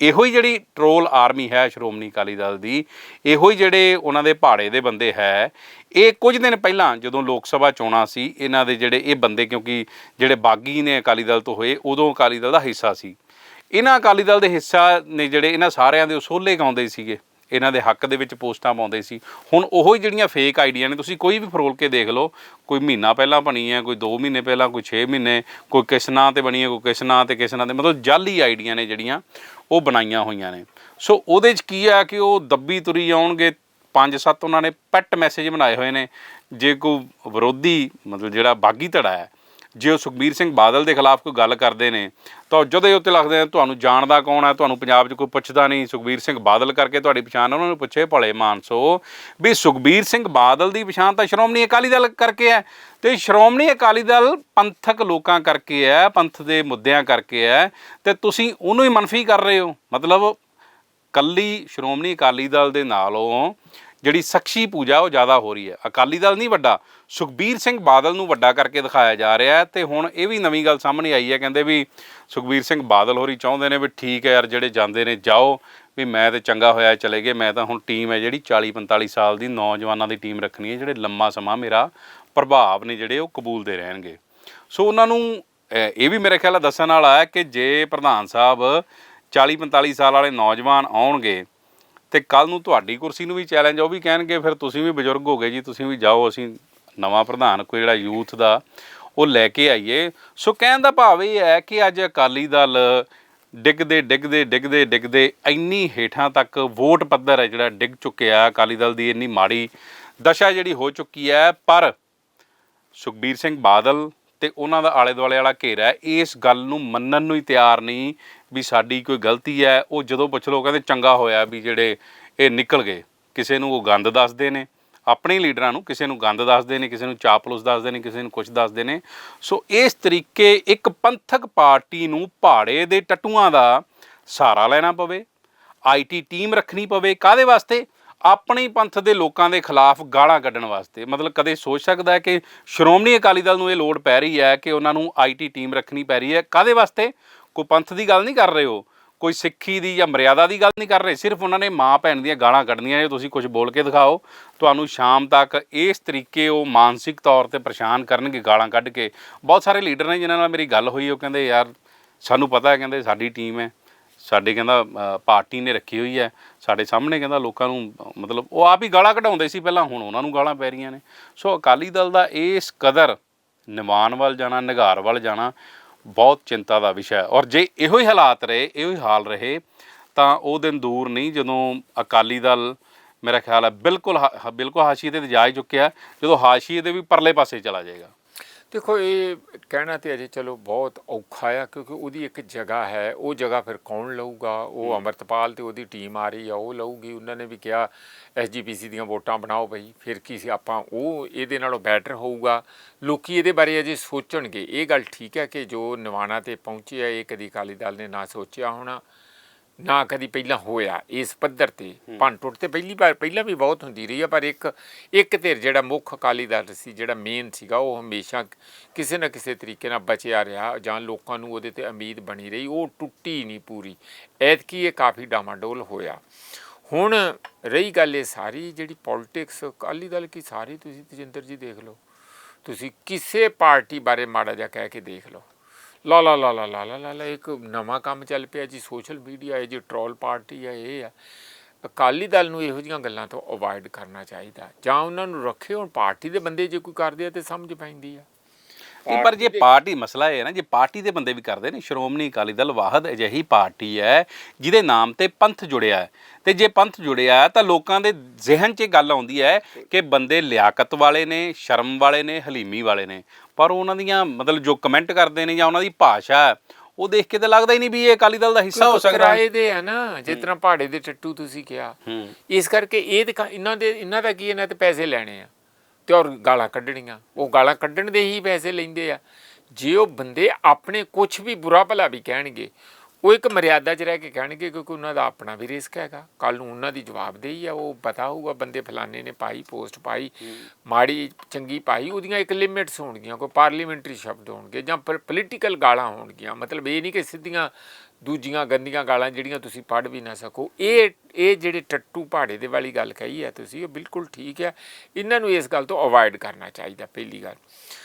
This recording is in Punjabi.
ਇਹੋ ਹੀ ਜਿਹੜੀ ਟਰੋਲ ਆਰਮੀ ਹੈ ਸ਼੍ਰੋਮਣੀ ਅਕਾਲੀ ਦਲ ਦੀ, ਇਹੋ ਹੀ ਜਿਹੜੇ ਉਹਨਾਂ ਦੇ ਪਹਾੜੇ ਦੇ ਬੰਦੇ ਹੈ, ਇਹ ਕੁਝ ਦਿਨ ਪਹਿਲਾਂ ਜਦੋਂ ਲੋਕ ਸਭਾ ਚੋਣਾਂ ਸੀ, ਇਹਨਾਂ ਦੇ ਜਿਹੜੇ ਇਹ ਬੰਦੇ ਕਿਉਂਕਿ ਜਿਹੜੇ ਬਾਗੀ ਨੇ ਅਕਾਲੀ ਦਲ ਤੋਂ ਹੋਏ, ਉਦੋਂ ਅਕਾਲੀ ਦਲ ਦਾ ਹਿੱਸਾ ਸੀ। ਇਹਨਾਂ ਅਕਾਲੀ ਦਲ ਦੇ ਹਿੱਸਾ ਨੇ ਜਿਹੜੇ ਇਹਨਾਂ ਸਾਰਿਆਂ ਦੇ ਉਸੋਲੇ ਗਾਉਂਦੇ ਸੀਗੇ। ਇਹਨਾਂ ਦੇ ਹੱਕ ਦੇ ਵਿੱਚ ਪੋਸਟਾਂ ਪਾਉਂਦੇ ਸੀ। ਹੁਣ ਉਹੋ ਹੀ ਜਿਹੜੀਆਂ ਫੇਕ ਆਈਡੀਆਂ ਨੇ, ਤੁਸੀਂ ਕੋਈ ਵੀ ਫਰੋਲ ਕੇ ਦੇਖ ਲਓ, ਕੋਈ ਮਹੀਨਾ ਪਹਿਲਾਂ ਬਣੀ ਹੈ, ਕੋਈ 2 ਮਹੀਨੇ ਪਹਿਲਾਂ, ਕੋਈ 6 ਮਹੀਨੇ, ਕੋਈ ਕਿਸ ਨਾਂ ਤੇ ਬਣੀ ਹੈ, ਕੋਈ ਕਿਸ ਨਾਂ ਤੇ ਕਿਸ ਨਾਂ ਤੇ, ਮਤਲਬ ਜਾਲੀ ਆਈਡੀਆਂ ਨੇ ਜਿਹੜੀਆਂ ਉਹ ਬਣਾਈਆਂ ਹੋਈਆਂ ਨੇ। ਸੋ ਉਹਦੇ 'ਚ ਕੀ ਆ ਕਿ ਉਹ ਦੱਬੀ ਤੁਰੀ ਆਉਣਗੇ ਪੰਜ ਸੱਤ ਉਹਨਾਂ ਨੇ ਪੈਟ ਮੈਸੇਜ ਬਣਾਏ ਹੋਏ ਨੇ। ਜੇ ਕੋਈ ਵਿਰੋਧੀ, ਮਤਲਬ ਜਿਹੜਾ ਬਾਗੀ ਧੜਾ ਹੈ ਜੇ ਉਹ ਸੁਖਬੀਰ ਸਿੰਘ ਬਾਦਲ ਦੇ ਖਿਲਾਫ ਕੋਈ ਗੱਲ ਕਰਦੇ ਨੇ, ਤਾਂ ਜਦੋਂ ਹੀ ਉੱਤੇ ਲੱਗਦੇ ਨੇ, ਤੁਹਾਨੂੰ ਜਾਣਦਾ ਕੌਣ ਹੈ? ਤੁਹਾਨੂੰ ਪੰਜਾਬ 'ਚ ਕੋਈ ਪੁੱਛਦਾ ਨਹੀਂ। ਸੁਖਬੀਰ ਸਿੰਘ ਬਾਦਲ ਕਰਕੇ ਤੁਹਾਡੀ ਪਛਾਣ ਉਹਨਾਂ ਨੂੰ ਪੁੱਛੇ, ਭਲੇ ਮਾਨਸੋ ਵੀ ਸੁਖਬੀਰ ਸਿੰਘ ਬਾਦਲ ਦੀ ਪਛਾਣ ਤਾਂ ਸ਼੍ਰੋਮਣੀ ਅਕਾਲੀ ਦਲ ਕਰਕੇ ਹੈ ਤੇ ਸ਼੍ਰੋਮਣੀ ਅਕਾਲੀ ਦਲ ਪੰਥਕ ਲੋਕਾਂ ਕਰਕੇ ਹੈ, ਪੰਥ ਦੇ ਮੁੱਦਿਆਂ ਕਰਕੇ ਹੈ ਤੇ ਤੁਸੀਂ ਉਹਨੂੰ ਹੀ ਮਨਫੀ ਕਰ ਰਹੇ ਹੋ। ਮਤਲਬ ਕੱਲੀ ਸ਼੍ਰੋਮਣੀ ਅਕਾਲੀ ਦਲ ਦੇ ਨਾਲੋਂ ਜਿਹੜੀ ਸਖਸ਼ੀ ਪੂਜਾ ਉਹ ਜ਼ਿਆਦਾ ਹੋ ਰਹੀ ਹੈ। ਅਕਾਲੀ ਦਲ ਨਹੀਂ ਵੱਡਾ ਸੁਖਬੀਰ ਸਿੰਘ ਬਾਦਲ ਨੂੰ ਵੱਡਾ ਕਰਕੇ ਦਿਖਾਇਆ ਜਾ ਰਿਹਾ ਹੈ ਤੇ ਹੁਣ ਇਹ ਵੀ ਨਵੀਂ ਗੱਲ ਸਾਹਮਣੇ ਆਈ ਹੈ ਕਹਿੰਦੇ ਵੀ ਸੁਖਬੀਰ ਸਿੰਘ ਬਾਦਲ ਹੋਰੀ ਚਾਹੁੰਦੇ ਨੇ ਵੀ ਠੀਕ ਹੈ ਯਾਰ ਜਿਹੜੇ ਜਾਂਦੇ ਨੇ ਜਾਓ ਵੀ ਮੈਂ ਤੇ ਚੰਗਾ ਹੋਇਆ ਚਲੇ ਗਏ ਮੈਂ ਤਾਂ ਹੁਣ ਟੀਮ ਹੈ ਜਿਹੜੀ 40 45 ਸਾਲ ਦੀ ਨੌਜਵਾਨਾਂ ਦੀ ਟੀਮ ਰੱਖਣੀ ਹੈ ਜਿਹੜੇ ਲੰਮਾ ਸਮਾਂ ਮੇਰਾ ਪ੍ਰਭਾਵ ਨੇ ਜਿਹੜੇ ਉਹ ਕਬੂਲਦੇ ਰਹਿਣਗੇ। ਸੋ ਉਹਨਾਂ ਨੂੰ ਅਹ, ਇਹ ਵੀ ਮੇਰੇ ਖਿਆਲ ਦੱਸਣ ਵਾਲਾ ਹੈ ਕਿ ਜੇ ਪ੍ਰਧਾਨ ਸਾਹਿਬ 40 45 ਸਾਲ ਵਾਲੇ ਨੌਜਵਾਨ ਆਉਣਗੇ ਤੇ ਕੱਲ ਨੂੰ ਤੁਹਾਡੀ ਕੁਰਸੀ ਨੂੰ ਵੀ ਚੈਲੰਜ ਉਹ ਵੀ ਕਹਿਣਗੇ, ਫਿਰ ਤੁਸੀਂ ਵੀ ਬਜ਼ੁਰਗ ਹੋ ਗਏ ਜੀ, ਤੁਸੀਂ ਵੀ ਜਾਓ, ਅਸੀਂ ਨਵਾਂ ਪ੍ਰਧਾਨ, ਕੋਈ ਜਿਹੜਾ ਯੂਥ ਦਾ, ਉਹ ਲੈ ਕੇ ਆਈਏ। ਸੋ ਕਹਿਣ ਦਾ ਭਾਵ ਇਹ ਹੈ ਕਿ ਅੱਜ ਅਕਾਲੀ ਦਲ ਡਿੱਗਦੇ ਡਿੱਗਦੇ ਡਿੱਗਦੇ ਡਿੱਗਦੇ ਇੰਨੀ ਹੇਠਾਂ ਤੱਕ ਵੋਟ ਪੱਧਰ ਹੈ ਜਿਹੜਾ ਡਿੱਗ ਚੁੱਕਿਆ, ਅਕਾਲੀ ਦਲ ਦੀ ਇੰਨੀ ਮਾੜੀ ਦਸ਼ਾ ਜਿਹੜੀ ਹੋ ਚੁੱਕੀ ਹੈ। ਪਰ ਸੁਖਬੀਰ ਸਿੰਘ ਬਾਦਲ ਤੇ ਉਹਨਾਂ ਦਾ ਆਲੇ ਦੁਆਲੇ ਵਾਲਾ ਘੇਰਾ ਇਸ ਗੱਲ ਨੂੰ ਮੰਨਣ ਨੂੰ ਹੀ ਤਿਆਰ ਨਹੀਂ ਵੀ ਸਾਡੀ ਕੋਈ ਗਲਤੀ ਹੈ। ਉਹ ਜਦੋਂ ਪੁੱਛ ਲੋ ਕਹਿੰਦੇ ਚੰਗਾ ਹੋਇਆ ਵੀ ਜਿਹੜੇ ਇਹ ਨਿਕਲ ਗਏ। ਕਿਸੇ ਨੂੰ ਉਹ ਗੰਦ ਦੱਸਦੇ ਨੇ। ਆਪਣੇ ਲੀਡਰਾਂ ਨੂੰ ਕਿਸੇ ਨੂੰ ਗੰਦ ਦੱਸਦੇ ਨੇ, ਕਿਸੇ ਨੂੰ ਚਾਪਲੂਸ ਦੱਸਦੇ ਨੇ, ਕਿਸੇ ਨੂੰ ਕੁਝ ਦੱਸਦੇ ਨੇ। ਸੋ ਇਸ ਤਰੀਕੇ ਇੱਕ ਪੰਥਕ ਪਾਰਟੀ ਨੂੰ ਪਹਾੜੇ ਦੇ ਟਟੂਆਂ ਦਾ ਸਹਾਰਾ ਲੈਣਾ ਪਵੇ। ਆਈਟੀ ਟੀਮ ਰੱਖਣੀ ਪਵੇ। ਕਾਦੇ ਵਾਸਤੇ? ਆਪਣੀ ਪੰਥ ਦੇ ਲੋਕਾਂ ਦੇ ਖਿਲਾਫ ਗਾਲਾਂ ਕੱਢਣ ਵਾਸਤੇ। ਮਤਲਬ ਕਦੇ ਸੋਚ ਸਕਦਾ ਹੈ ਕਿ ਸ਼੍ਰੋਮਣੀ ਅਕਾਲੀ ਦਲ ਨੂੰ ਇਹ ਲੋੜ ਪੈ ਰਹੀ ਹੈ ਕਿ ਉਹਨਾਂ ਨੂੰ ਆਈਟੀ ਟੀਮ ਰੱਖਣੀ ਪੈ ਰਹੀ ਹੈ? ਕਾਦੇ ਵਾਸਤੇ? ਕੋਈ ਪੰਥ ਦੀ ਗੱਲ ਨਹੀਂ ਕਰ ਰਹੇ ਹੋ? ਕੋਈ ਸਿੱਖੀ ਦੀ ਜਾਂ ਮਰਿਆਦਾ ਦੀ ਗੱਲ ਨਹੀਂ ਕਰ ਰਹੇ? ਸਿਰਫ ਉਹਨਾਂ ਨੇ ਮਾਂ ਭੈਣ ਦੀਆਂ ਗਾਲਾਂ ਕੱਢਣੀਆਂ ਜੇ ਤੁਸੀਂ ਕੁਝ ਬੋਲ ਕੇ ਦਿਖਾਓ। ਤੁਹਾਨੂੰ ਸ਼ਾਮ ਤੱਕ ਇਸ ਤਰੀਕੇ ਉਹ ਮਾਨਸਿਕ ਤੌਰ ਤੇ ਪਰੇਸ਼ਾਨ ਕਰਨਗੇ ਗਾਲਾਂ ਕੱਢ ਕੇ। ਬਹੁਤ ਸਾਰੇ ਲੀਡਰ ਨੇ ਜਿਨ੍ਹਾਂ ਨਾਲ ਮੇਰੀ ਗੱਲ ਹੋਈ, ਉਹ ਕਹਿੰਦੇ, ਯਾਰ, ਸਾਨੂੰ ਪਤਾ ਹੈ, ਕਹਿੰਦੇ, ਸਾਡੀ ਟੀਮ ਹੈ। ਸਾਡੇ ਕਹਿੰਦਾ ਪਾਰਟੀ ਨੇ ਰੱਖੀ ਹੋਈ ਹੈ। ਸਾਡੇ ਸਾਹਮਣੇ ਕਹਿੰਦਾ ਲੋਕਾਂ ਨੂੰ, ਮਤਲਬ ਉਹ ਆਪ ਹੀ ਗਾਲਾਂ ਕਢਾਉਂਦੇ ਸੀ ਪਹਿਲਾਂ, ਹੁਣ ਉਹਨਾਂ ਨੂੰ ਗਾਲਾਂ ਪੈ ਰਹੀਆਂ ਨੇ। ਸੋ ਅਕਾਲੀ ਦਲ ਦਾ ਇਸ ਕਦਰ ਨਿਵਾਨ ਵੱਲ ਜਾਣਾ ਨਿਗਾਰ ਵੱਲ ਜਾਣਾ ਬਹੁਤ ਚਿੰਤਾ ਦਾ ਵਿਸ਼ਾ ਹੈ। ਔਰ ਜੇ ਇਹੋ ਹੀ ਹਾਲਾਤ ਰਹੇ, ਇਹੋ ਹੀ ਹਾਲ ਰਹੇ, ਤਾਂ ਉਹ ਦਿਨ ਦੂਰ ਨਹੀਂ, ਜਦੋਂ ਅਕਾਲੀ ਦਲ ਮੇਰਾ ਖਿਆਲ ਹੈ ਬਿਲਕੁਲ ਹਾ- ਹਾ- ਬਿਲਕੁਲ ਹਾਸ਼ੀਏ ਤੇ ਜਾ ਹੀ ਚੁੱਕਿਆ ਜਦੋਂ ਹਾਸ਼ੀਏ ਦੇ ਵੀ ਪਰਲੇ ਪਾਸੇ ਚਲਾ ਜਾਏਗਾ। ਦੇਖੋ ਇਹ ਕਹਿਣਾ ਤੇ ਅਜੇ ਚਲੋ ਬਹੁਤ ਔਖਾ ਆ ਕਿਉਂਕਿ ਉਹਦੀ ਇੱਕ ਜਗ੍ਹਾ ਹੈ ਉਹ ਜਗ੍ਹਾ ਫਿਰ ਕੌਣ ਲਊਗਾ? ਉਹ ਅਮਰਤਪਾਲ ਤੇ ਉਹਦੀ ਟੀਮ ਆ ਰਹੀ ਆ ਉਹ ਲਊਗੀ। ਉਹਨਾਂ ਨੇ ਵੀ ਕਿਹਾ ਐਸਜੀਪੀਸੀ ਦੀਆਂ ਵੋਟਾਂ ਬਣਾਓ ਬਈ ਫਿਰ ਕੀ ਸੀ ਆਪਾਂ ਉਹ ਇਹਦੇ ਨਾਲੋਂ ਬੈਟਰ ਹੋਊਗਾ। ਲੋਕੀ ਇਹਦੇ ਬਾਰੇ ਅਜੇ ਸੋਚਣਗੇ। ਇਹ ਗੱਲ ਠੀਕ ਹੈ ਕਿ ਜੋ ਨਿਵਾਣਾ ਤੇ ਪਹੁੰਚੇ ਆ ਇਹ ਕਦੀ ਅਕਾਲੀ ਦਲ ਨੇ ਨਾ ਸੋਚਿਆ ਹੋਣਾ। ਨਾ ਕਦੀ ਪਹਿਲਾਂ ਹੋਇਆ ਇਸ ਪੱਧਰ ਤੇ। ਭੰਨ ਟੁੱਟ ਤੇ ਪਹਿਲੀ ਵਾਰ ਪਹਿਲਾਂ ਵੀ ਬਹੁਤ ਹੁੰਦੀ ਰਹੀ ਆ ਪਰ ਇੱਕ ਇੱਕ ਧਿਰ ਜਿਹੜਾ ਮੁੱਖ ਅਕਾਲੀ ਦਲ ਸੀ ਜਿਹੜਾ ਮੇਨ ਸੀਗਾ ਉਹ ਹਮੇਸ਼ਾ ਕਿਸੇ ਨਾ ਕਿਸੇ ਤਰੀਕੇ ਨਾਲ ਬਚਿਆ ਰਿਹਾ ਜਾਂ ਲੋਕਾਂ ਨੂੰ ਉਹਦੇ ਤੇ ਉਮੀਦ ਬਣੀ ਰਹੀ ਉਹ ਟੁੱਟੀ ਨਹੀਂ ਪੂਰੀ। ਐਤਕੀ ਇਹ ਕਾਫੀ ਡਾਮਾਡੋਲ ਹੋਇਆ। ਹੁਣ ਰਹੀ ਗੱਲ ਇਹ ਸਾਰੀ ਜਿਹੜੀ ਪੋਲਿਟਿਕਸ ਅਕਾਲੀ ਦਲ ਕੀ ਸਾਰੀ ਤੁਸੀਂ ਤਜਿੰਦਰ ਜੀ ਦੇਖ ਲਓ। ਤੁਸੀਂ ਕਿਸੇ ਪਾਰਟੀ ਬਾਰੇ ਮਾੜਾ ਜਿਹਾ ਕਹਿ ਕੇ ਦੇਖ ਲਓ। ਲਾ ਲਾ ਲਾ ਲਾ ਲਾ ਲਾ ਇੱਕ ਨਵਾਂ ਕੰਮ ਚੱਲ ਪਿਆ ਜੀ ਸੋਸ਼ਲ ਮੀਡੀਆ ਹੈ ਜੀ ਟਰੋਲ ਪਾਰਟੀ ਹੈ, ਇਹ ਆ। ਅਕਾਲੀ ਦਲ ਨੂੰ ਇਹੋ ਜੀਆਂ ਗੱਲਾਂ ਤੋਂ ਅਵੋਇਡ ਕਰਨਾ ਚਾਹੀਦਾ। ਜਾਂ ਉਹਨਾਂ ਨੂੰ ਰੱਖੇ ਹੁਣ ਪਾਰਟੀ ਦੇ ਬੰਦੇ ਜੇ ਕੋਈ ਕਰਦੇ ਆ ਤੇ ਸਮਝ ਪੈਂਦੀ ਆ। ਨਹੀਂ ਪਰ ਜੇ ਪਾਰਟੀ ਮਸਲਾ ਇਹ ਹੈ ਨਾ ਜੇ ਪਾਰਟੀ ਦੇ ਬੰਦੇ ਵੀ ਕਰਦੇ ਨੇ ਸ਼੍ਰੋਮਣੀ ਅਕਾਲੀ ਦਲ ਵਾਹਦ ਅਜਿਹੀ ਪਾਰਟੀ ਹੈ ਜਿਹਦੇ ਨਾਮ ਤੇ ਪੰਥ ਜੁੜਿਆ ਹੈ। ਤੇ ਜੇ ਪੰਥ ਜੁੜਿਆ ਤਾਂ ਲੋਕਾਂ ਦੇ ਜ਼ਿਹਨ 'ਚ ਇਹ ਗੱਲ ਆਉਂਦੀ ਹੈ ਕਿ ਬੰਦੇ ਲਿਆਕਤ ਵਾਲੇ ਨੇ ਸ਼ਰਮ ਵਾਲੇ ਨੇ ਹਲੀਮੀ ਵਾਲੇ ਨੇ। ਪਰ ਉਹਨਾਂ ਦੀਆਂ ਮਤਲਬ ਜੋ ਕਮੈਂਟ ਕਰਦੇ ਨੇ ਜਾਂ ਉਹਨਾਂ ਦੀ ਭਾਸ਼ਾ ਉਹ ਦੇਖ ਕੇ ਤਾਂ ਲੱਗਦਾ ਹੀ ਨਹੀਂ ਵੀ ਇਹ ਅਕਾਲੀ ਦਲ ਦਾ ਹਿੱਸਾ ਹੋ ਸਕਦਾ ਹੈ। ਦੇ ਆ ਨਾ ਜਿਸ ਤਰ੍ਹਾਂ ਪਹਾੜੇ ਦੇ ਟੱਟੂ ਤੁਸੀਂ ਕਿਹਾ। ਇਸ ਕਰਕੇ ਇਹ ਦਿਖਾ ਇਹਨਾਂ ਦੇ ਇਹਨਾਂ ਦਾ ਕੀ ਇਹਨਾਂ ਤੇ ਪੈਸੇ ਲੈਣੇ ਆ। ਤੇ ਔਰ ਗਾਲਾਂ ਕੱਢਣੀਆਂ। ਉਹ ਗਾਲਾਂ ਕੱਢਣ ਦੇ ਹੀ ਪੈਸੇ ਲੈਂਦੇ ਆ। ਜੇ ਉਹ ਬੰਦੇ ਆਪਣੇ ਕੁਝ ਵੀ ਬੁਰਾ ਭਲਾ ਵੀ ਕਹਿਣਗੇ ਉਹ ਇੱਕ ਮਰਿਆਦਾ 'ਚ ਰਹਿ ਕੇ ਕਹਿਣਗੇ ਕਿਉਂਕਿ ਉਹਨਾਂ ਦਾ ਆਪਣਾ ਵੀ ਰਿਸਕ ਹੈਗਾ। ਕੱਲ ਨੂੰ ਉਹਨਾਂ ਦੀ ਜਵਾਬਦੇਹੀ ਆ, ਉਹ ਪਤਾ ਹੋਊਗਾ ਬੰਦੇ ਫਲਾਣੇ ਨੇ ਪਾਈ, ਪੋਸਟ ਪਾਈ, ਮਾੜੀ ਚੰਗੀ ਪਾਈ, ਉਹਦੀਆਂ ਇੱਕ ਲਿਮਿਟਸ ਹੋਣਗੀਆਂ, ਕੋਈ ਪਾਰਲੀਮੈਂਟਰੀ ਸ਼ਬਦ ਹੋਣਗੇ ਜਾਂ ਪੋਲੀਟੀਕਲ ਗਾਲਾਂ ਹੋਣਗੀਆਂ। ਮਤਲਬ ਇਹ ਨਹੀਂ ਕਿ ਸਿੱਧੀਆਂ ਦੂਜੀਆਂ ਗੰਦੀਆਂ ਗਾਲਾਂ ਜਿਹੜੀਆਂ ਤੁਸੀਂ ਪੜ੍ਹ ਵੀ ਨਾ ਸਕੋ। ਇਹ ਇਹ ਜਿਹੜੇ ਟੱਟੂ ਪਹਾੜੇ ਦੇ ਵਾਲੀ ਗੱਲ ਕਹੀ ਹੈ ਤੁਸੀਂ ਇਹ ਬਿਲਕੁਲ ਠੀਕ ਹੈ ਇਹਨਾਂ ਨੂੰ ਇਸ ਗੱਲ ਤੋਂ ਅਵੋਇਡ ਕਰਨਾ ਚਾਹੀਦਾ, ਪਹਿਲੀ ਗੱਲ।